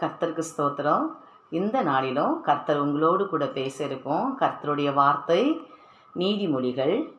கர்த்தருக்கு ஸ்தோத்திரம். இந்த நாளிலும் கர்த்தர் உங்களோடு கூட பேசியிருக்கோம் கர்த்தருடைய வார்த்தை நீதிமொழிகள்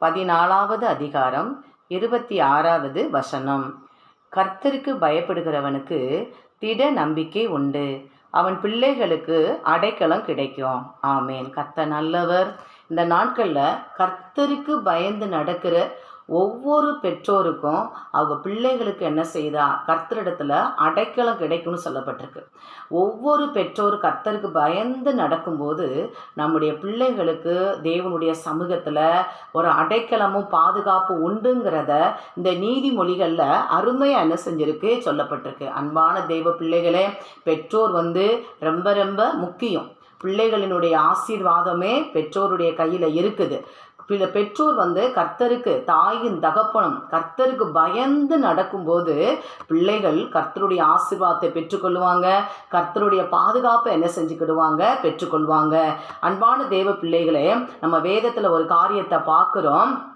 பதினாலாவது அதிகாரம் இருபத்தி ஆறாவது வசனம். கர்த்தருக்கு பயப்படுகிறவனுக்கு திட நம்பிக்கை உண்டு. அவன் பிள்ளைகளுக்கு அடைக்கலம் கிடைக்கும். ஆமேன். கர்த்தர் நல்லவர். இந்த நாட்களில் கர்த்தருக்கு பயந்து நடக்கிற ஒவ்வொரு பெற்றோருக்கும் அவங்க பிள்ளைகளுக்கு என்ன செய்தா? கர்த்தரிடத்துல அடைக்கலம் கிடைக்கும்னு சொல்லப்பட்டிருக்கு. ஒவ்வொரு பெற்றோர் கர்த்தருக்கு பயந்து நடக்கும்போது நம்முடைய பிள்ளைகளுக்கு தேவனுடைய சமூகத்தில் ஒரு அடைக்கலமும் பாதுகாப்பு உண்டுங்கிறத இந்த நீதிமொழிகளில் அருமையாக என்ன செஞ்சிருக்கு சொல்லப்பட்டிருக்கு. அன்பான தெய்வ பிள்ளைகளே பெற்றோர் வந்து ரொம்ப ரொம்ப முக்கியம். பிள்ளைகளினுடைய ஆசீர்வாதமே பெற்றோருடைய கையில் இருக்குது. பெற்றோர் வந்து கர்த்தருக்கு தாயின் தகப்பனும் கர்த்தருக்கு பயந்து நடக்கும்போது பிள்ளைகள் கர்த்தருடைய ஆசிர்வாதத்தை பெற்றுக்கொள்வாங்க. கர்த்தருடைய பாதுகாப்பை என்ன செஞ்சுக்கிடுவாங்க? பெற்றுக்கொள்வாங்க. அன்பான தேவ பிள்ளைகளே நம்ம வேதத்தில் ஒரு காரியத்தை பார்க்குறோம்.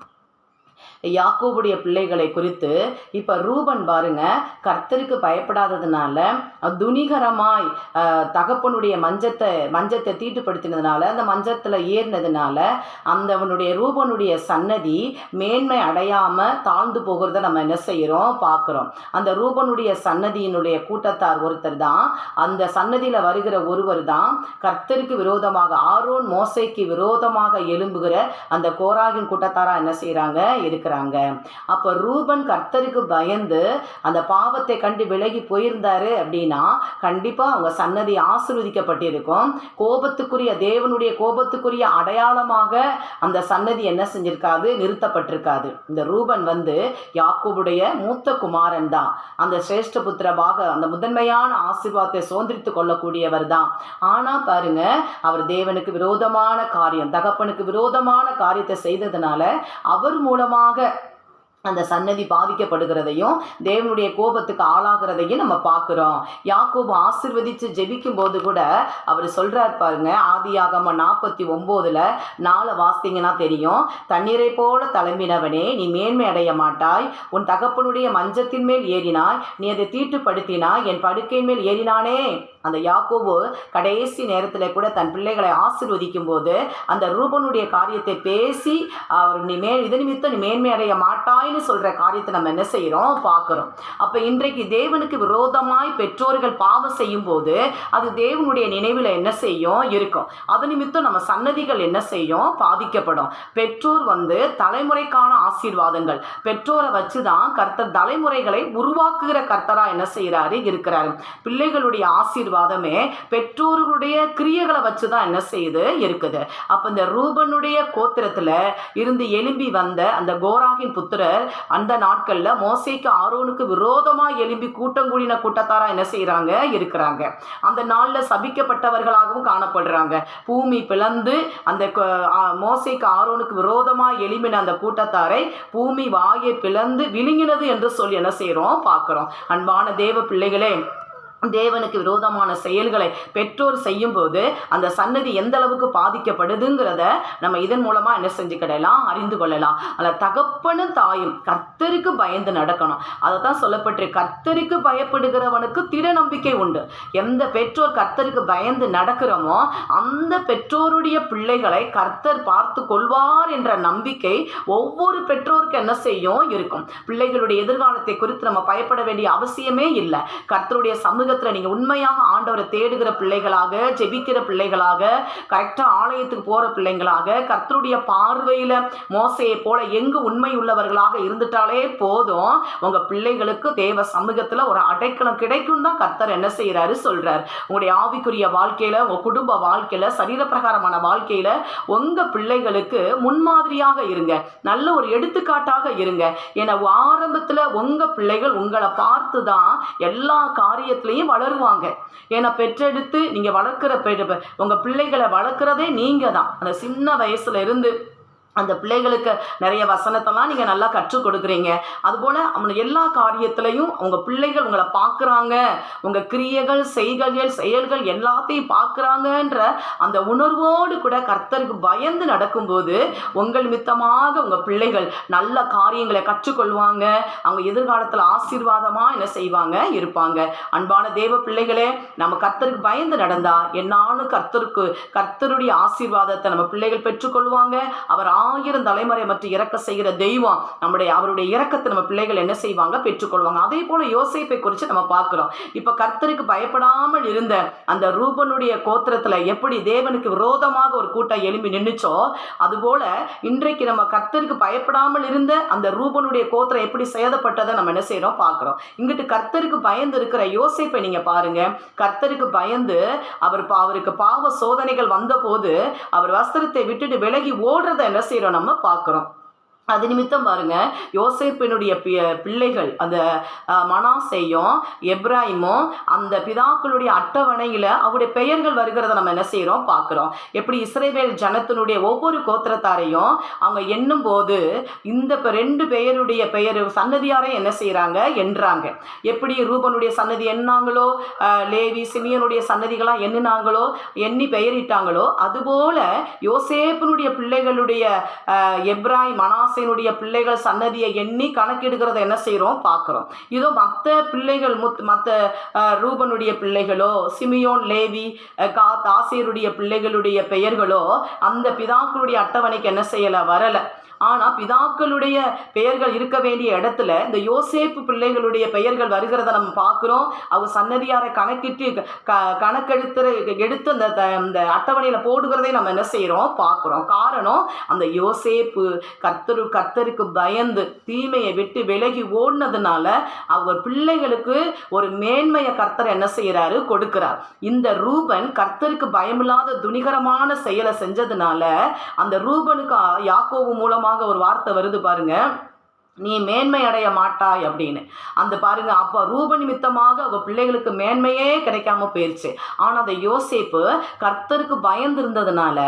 யாக்கோபுடைய பிள்ளைகளை குறித்து இப்போ ரூபன் பாருங்க கர்த்தருக்கு பயப்படாததுனால துணிகரமாய் தகப்பனுடைய மஞ்சத்தை மஞ்சத்தை தீட்டுப்படுத்தினதுனால அந்த மஞ்சத்தில் ஏறினதுனால அந்த அவனுடைய ரூபனுடைய சன்னதி மேன்மை அடையாம தாழ்ந்து போகிறத நம்ம என்ன செய்கிறோம் பார்க்குறோம். அந்த ரூபனுடைய சன்னதியினுடைய கூட்டத்தார் ஒருத்தர் தான் அந்த சன்னதியில் வருகிற ஒருவர் தான் கர்த்தருக்கு விரோதமாக ஆரோன் மோசைக்கு விரோதமாக எழும்புகிற அந்த கோராகின் கூட்டத்தாரா என்ன செய்கிறாங்க இருக்கிறாங்க. அப்போ ரூபன் கர்த்தருக்கு பயந்து அந்த பாவத்தை கண்டு விலகி போயிருந்தாரு அப்படின்னா கண்டிப்பாக அவங்க சன்னதி ஆசிர்வதிக்கப்பட்டிருக்கும். கோபத்துக்குரிய தேவனுடைய கோபத்துக்குரிய அடையாளமாக அந்த சன்னதி என்ன செஞ்சிருக்காது? நிறுத்தப்பட்டிருக்காது. இந்த ரூபன் வந்து யாக்கோபுடைய மூத்த குமாரன் தான். அந்த சிரேஷ்ட புத்திரமாக அந்த முதன்மையான ஆசீர்வாதத்தை சுதந்திரித்து கொள்ளக்கூடியவர் தான். ஆனால் பாருங்க அவர் தேவனுக்கு விரோதமான காரியம் தகப்பனுக்கு விரோதமான காரியத்தை செய்ததுனால அவர் மூலமாக 啊对 அந்த சன்னதி பாதிக்கப்படுகிறதையும் தேவனுடைய கோபத்துக்கு ஆளாகிறதையும் நம்ம பார்க்குறோம். யாக்கோபு ஆசிர்வதித்து ஜெபிக்கும் போது கூட அவர் சொல்கிறார் பாருங்க ஆதியாகம நாற்பத்தி ஒம்போதில் நாலு வாசிங்கன்னா தெரியும் தண்ணீரை போல தளம்பினவனே நீ மேன்மை அடைய மாட்டாய் உன் தகப்பனுடைய மஞ்சத்தின் மேல் ஏறினாய் நீ அதை தீட்டுப்படுத்தினாய் என் படுக்கையின் மேல் ஏறினானே. அந்த யாக்கோபு கடைசி நேரத்தில் கூட தன் பிள்ளைகளை ஆசிர்வதிக்கும் போது அந்த ரூபனுடைய காரியத்தை பேசி அவர் நீ மே இது நிமித்தம் நீ மேன்மை அடைய மாட்டாய் மாட்டாய்னு சொல்கிற காரியத்தை நம்ம என்ன செய்கிறோம் பார்க்குறோம். அப்போ இன்றைக்கு தேவனுக்கு விரோதமாய் பெற்றோர்கள் பாவம் செய்யும் போது அது தேவனுடைய நினைவில் என்ன செய்யும்? இருக்கும். அது நிமித்தம் நம்ம சன்னதிகள் என்ன செய்யும்? பாதிக்கப்படும். பெற்றோர் வந்து தலைமுறைக்கான ஆசீர்வாதங்கள். பெற்றோரை வச்சு தான் கர்த்தர் தலைமுறைகளை உருவாக்குகிற கர்த்தரா என்ன செய்கிறாரு இருக்கிறாரு. பிள்ளைகளுடைய ஆசீர்வாதமே பெற்றோர்களுடைய கிரியைகளை வச்சு தான் என்ன செய்யுது இருக்குது. அப்போ இந்த ரூபனுடைய கோத்திரத்தில் இருந்து எழும்பி வந்த அந்த கோராகின் புத்திரர் அந்த நாட்களில் மோசைக்கு ஆரோனுக்கு விரோதமாக எழும்பி கூட்டங்கூடின கூட்டத்தாராக என்ன செய்கிறாங்க இருக்கிறாங்க. அந்த நாளில் சபிக்கப்பட்டவர்களாகவும் காணப்படுறாங்க. பூமி பிளந்து அந்த மோசைக்கு ஆரோனுக்கு விரோதமாக எழும்பின அந்த கூட்டத்தாரை பூமி வாயை பிளந்து விழுங்கினது என்று சொல்லி என்ன செய்கிறோம் பார்க்குறோம். அன்பான தேவ பிள்ளைகளே தேவனுக்கு விரோதமான செயல்களை பெற்றோர் செய்யும்போது அந்த சன்னதி எந்த அளவுக்கு பாதிக்கப்படுதுங்கிறத நம்ம இதன் மூலமாக என்ன செஞ்சுக்கிடலாம் அறிந்து கொள்ளலாம். அதில் தகப்பனும் தாயும் கர்த்தருக்கு பயந்து நடக்கணும். அதை தான் சொல்லப்பட்டு கர்த்தருக்கு பயப்படுகிறவனுக்கு திட நம்பிக்கை உண்டு. எந்த பெற்றோர் கர்த்தருக்கு பயந்து நடக்கிறோமோ அந்த பெற்றோருடைய பிள்ளைகளை கர்த்தர் பார்த்து கொள்வார் என்ற நம்பிக்கை ஒவ்வொரு பெற்றோருக்கு என்ன செய்யும்? இருக்கும். பிள்ளைகளுடைய எதிர்காலத்தை குறித்து நம்ம பயப்பட வேண்டிய அவசியமே இல்லை. கர்த்தருடைய சமூகத்தில் நீங்கள் உண்மையாக ஆண்டவரை தேடுகிற பிள்ளைகளாக ஜெபிக்கிற பிள்ளைகளாக கரெக்டாக ஆலயத்துக்கு போகிற பிள்ளைங்களாக கர்த்தருடைய பார்வையில் மோசையை போல எங்கு உண்மை உள்ளவர்களாக இருந்துட்டாலே போதும். உங்கள் பிள்ளைகளுக்கு தேவ சமூகத்தில் ஒரு அடைக்கலம் கிடைக்கும் தான் கர்த்தர் என்ன செய்கிறாரு சொல்கிறார் உங்களுடைய ஆவிக்குரிய வாழ்க்கையில் உங்கள் குடும்ப வாழ்க்கையில் சரீரப்பிரகாரமான வாழ்க்கையில் உங்கள் பிள்ளைகளுக்கு முன்மாதிரியாக இருங்க. நல்ல ஒரு எடுத்துக்காட்டாக இருங்க. ஏன்னா ஆரம்பத்தில் உங்கள் பிள்ளைகள் உங்களை பார்த்து தான் எல்லா காரியத்திலையும் வளருவாங்க. ஏன்னா பெற்றெடுத்து நீங்கள் வளர்க்குற பெ உங்கள் பிள்ளைகளை வளர்க்குறதே நீங்கள் தான் அந்த சின்ன வயசுல இருந்து அந்த பிள்ளைகளுக்கு நிறைய வசனத்தெல்லாம் நீங்கள் நல்லா கற்றுக் கொடுக்குறீங்க. அதுபோல் அவங்க எல்லா காரியத்திலையும் உங்கள் பிள்ளைகள் உங்களை பார்க்குறாங்க. உங்கள் கிரியைகள் செய்கைகள் செயல்கள் எல்லாத்தையும் பார்க்குறாங்கன்ற அந்த உணர்வோடு கூட கர்த்தருக்கு பயந்து நடக்கும்போது உங்கள் மித்தமாக உங்கள் பிள்ளைகள் நல்ல காரியங்களை கற்றுக்கொள்வாங்க. அவங்க எதிர்காலத்தில் ஆசீர்வாதமாக என்ன செய்வாங்க? இருப்பாங்க. அன்பான தேவ பிள்ளைகளே நம்ம கர்த்தருக்கு பயந்து நடந்தா என்னாலும் கர்த்தருக்கு கர்த்தருடைய ஆசீர்வாதத்தை நம்ம பிள்ளைகள் பெற்றுக்கொள்வாங்க. அவர் ஆயிரம் தலைமுறை மற்றும் இறக்க செய்கிற தெய்வம் நம்முடைய அவருடைய இறக்கத்தை நம்ம பிள்ளைகள் என்ன செய்வாங்க? பெற்றுக்கொள்வாங்க. அதே போல யோசிப்பை குறித்து நம்ம பார்க்கிறோம். இப்போ கர்த்தருக்கு பயப்படாமல் இருந்த அந்த ரூபனுடைய கோத்திரத்துல எப்படி தேவனுக்கு விரோதமாக ஒரு கூட்டம் எழும்பி நின்றுச்சோ அதுபோல இன்றைக்கு நம்ம கர்த்தருக்கு பயப்படாமல் இருந்த அந்த ரூபனுடைய கோத்திரம் எப்படி சேதப்பட்டதை நம்ம என்ன செய்கிறோம் பார்க்கிறோம். இங்கிட்டு கர்த்தருக்கு பயந்து இருக்கிற யோசிப்பை நீங்க பாருங்க. கர்த்தருக்கு பயந்து அவர் பா- அவருக்கு பாவ சோதனைகள் வந்தபோது அவர் வஸ்திரத்தை விட்டுட்டு விலகி ஓடுறத என்ன செய்றோம் நம்ம பார்க்குறோம். அது நிமித்தம் பாருங்க யோசேப்பினுடைய பி- பிள்ளைகள் அந்த மனாசையும் எப்ராஹிமும் அந்த பிதாக்களுடைய அட்டவணையில் அவருடைய பெயர்கள் வருகிறத நம்ம என்ன செய்கிறோம் பார்க்குறோம். எப்படி இஸ்ரேவேல் ஜனத்தினுடைய ஒவ்வொரு கோத்திரத்தாரையும் அவங்க எண்ணும் போது இந்த ரெண்டு பெயருடைய பெயர் சன்னதியாரையும் என்ன செய்கிறாங்க எண்ணுறாங்க எப்படி ரூபனுடைய சன்னதி எண்ணாங்களோ லேவி சிமியனுடைய சன்னதிகளாக எண்ணினாங்களோ எண்ணி பெயரிட்டாங்களோ அதுபோல யோசேப்பினுடைய பிள்ளைகளுடைய எப்ராஹிம் மனாசை மனாசேனுடைய பிள்ளைகள் சன்னதியை எண்ணி கணக்கெடுக்கிறத என்ன செய்கிறோம் பார்க்குறோம். இதோ மற்ற பிள்ளைகள் முத் மற்ற ரூபனுடைய பிள்ளைகளோ சிமியோன் லேவி காத் ஆசிரியருடைய பிள்ளைகளுடைய பெயர்களோ அந்த பிதாக்களுடைய அட்டவணைக்கு என்ன செய்யலை? வரலை. ஆனால் பிதாக்களுடைய பெயர்கள் இருக்க வேண்டிய இடத்துல இந்த யோசேப்பு பிள்ளைகளுடைய பெயர்கள் வருகிறத நம்ம பார்க்குறோம். அவங்க சன்னதியாரை கணக்கிட்டு க கணக்கெடுத்து எடுத்து அந்த த- அந்த அட்டவணையில் போடுகிறதை நம்ம என்ன செய்கிறோம் பார்க்குறோம். காரணம் அந்த யோசேப்பு கர்த்தரு கர்த்தருக்கு பயந்து தீமையை விட்டு விலகி ஓடினதுனால அவர் பிள்ளைகளுக்கு ஒரு மேன்மையை கர்த்தர் என்ன செய்கிறாரு கொடுக்கிறார். இந்த ரூபன் கர்த்தருக்கு பயமில்லாத துணிகரமான செயலை செஞ்சதுனால அந்த ரூபனுக்கு யாக்கோவு மூலமாக ஒரு வார்த்தை வருது பாருங்க. நீ மேன்மை அடைய மாட்டாய் அப்படின்னு. அந்த பாருங்க அப்போ ரூப நிமித்தமாக அவங்க பிள்ளைகளுக்கு மேன்மையே கிடைக்காம போயிடுச்சு ஆனால் அந்த யோசேப்பு கர்த்தருக்கு பயந்து இருந்ததுனால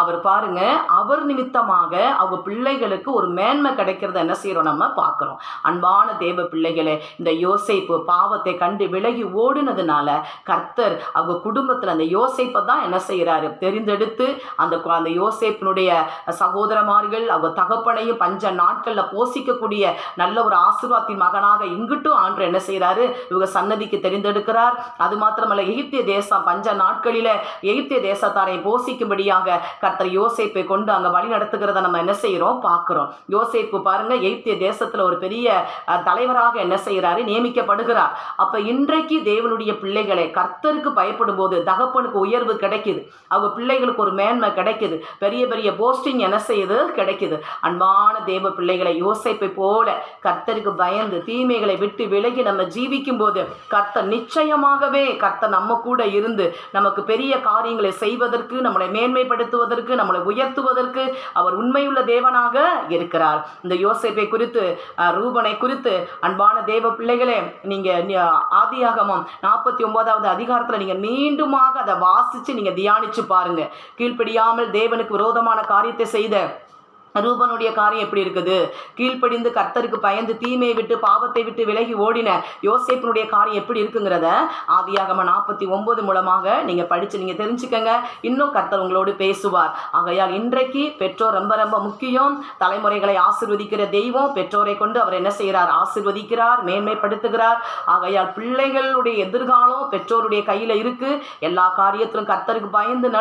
அவர் பாருங்க அவர் நிமித்தமாக அவங்க பிள்ளைகளுக்கு ஒரு மேன்மை கிடைக்கிறத என்ன செய்கிறோம் நம்ம பார்க்குறோம். அன்பான தேவ பிள்ளைகளே இந்த யோசேப்பு பாவத்தை கண்டு விலகி ஓடினதுனால கர்த்தர் அவங்க குடும்பத்தில் அந்த யோசேப்பை தான் என்ன செய்கிறாரு தெரிந்தெடுத்து அந்த அந்த யோசேப்பினுடைய சகோதரமார்கள் அவங்க தகப்பனையும் பஞ்ச நாட்களில் தரக்கூடிய நல்ல ஒரு ஆசீர்வாதத்தின் மகனாக இங்கிட்டும் ஆண்டு என்ன செய்கிறாரு இவங்க சன்னதிக்கு தெரிந்தெடுக்கிறார். அது மாத்திரமல்ல எகிப்திய தேசம் பஞ்ச நாட்களில் எகிப்திய தேசத்தாரை போஷிக்கும்படியாக கர்த்தர் யோசிப்பை கொண்டு அங்கே வழி நடத்துகிறத நம்ம என்ன செய்கிறோம் பார்க்குறோம். யோசிப்பு பாருங்க எகிப்திய தேசத்தில் ஒரு பெரிய தலைவராக என்ன செய்கிறாரு நியமிக்கப்படுகிறார். அப்போ இன்றைக்கு தேவனுடைய பிள்ளைகளை கர்த்தருக்கு பயப்படும் போது தகப்பனுக்கு உயர்வு கிடைக்குது. அவங்க பிள்ளைகளுக்கு ஒரு மேன்மை கிடைக்குது. பெரிய பெரிய போஸ்டிங் என்ன செய்யுது? கிடைக்குது. அன்பான தேவ பிள்ளைகளை யோசிப்பை போல கர்த்தருக்கு பயந்து தீமைகளை விட்டு விலகி நம்ம ஜீவிக்கும் போது கர்த்தர் நிச்சயமாகவே கர்த்தர் நம்ம கூட இருந்து நமக்கு பெரிய காரியங்களை செய்வதற்கு நம்மளை மேன்மைப்படுத்துவதற்கு நம்மளை உயர்த்துவதற்கு அவர் உண்மையுள்ள தேவனாக இருக்கிறார். இந்த யோசேப்பை குறித்து ரூபனை குறித்து அன்பான தேவ பிள்ளைகளே நீங்க ஆதியாகமம் நாற்பத்தி ஒன்பதாவது அதிகாரத்தில் நீங்க மீண்டுமாக அதை வாசிச்சு நீங்க தியானிச்சு பாருங்க. கீழ்ப்படியாமல் தேவனுக்கு விரோதமான காரியத்தை செய்த ரூபனுடைய காரியம் எப்படி இருக்குது? கீழ்ப்படிந்து கர்த்தருக்கு பயந்து தீமையை விட்டு பாவத்தை விட்டு விலகி ஓடின யோசேப்பினுடைய காரியம் எப்படி இருக்குங்கிறத ஆதியாகம நாற்பத்தி ஒன்பது மூலமாக நீங்க படிச்சு நீங்க தெரிஞ்சுக்கங்க. இன்னும் கர்த்தர் உங்களோடு பேசுவார். ஆகையால் இன்றைக்கு பெற்றோர் ரொம்ப ரொம்ப முக்கியம். தலைமுறைகளை ஆசிர்வதிக்கிற தெய்வம் பெற்றோரை கொண்டு அவர் என்ன செய்கிறார்? ஆசிர்வதிக்கிறார் மேன்மைப்படுத்துகிறார். ஆகையால் பிள்ளைகளுடைய எதிர்காலம் பெற்றோருடைய கையில இருக்கு. எல்லா காரியத்திலும் கர்த்தருக்கு பயந்து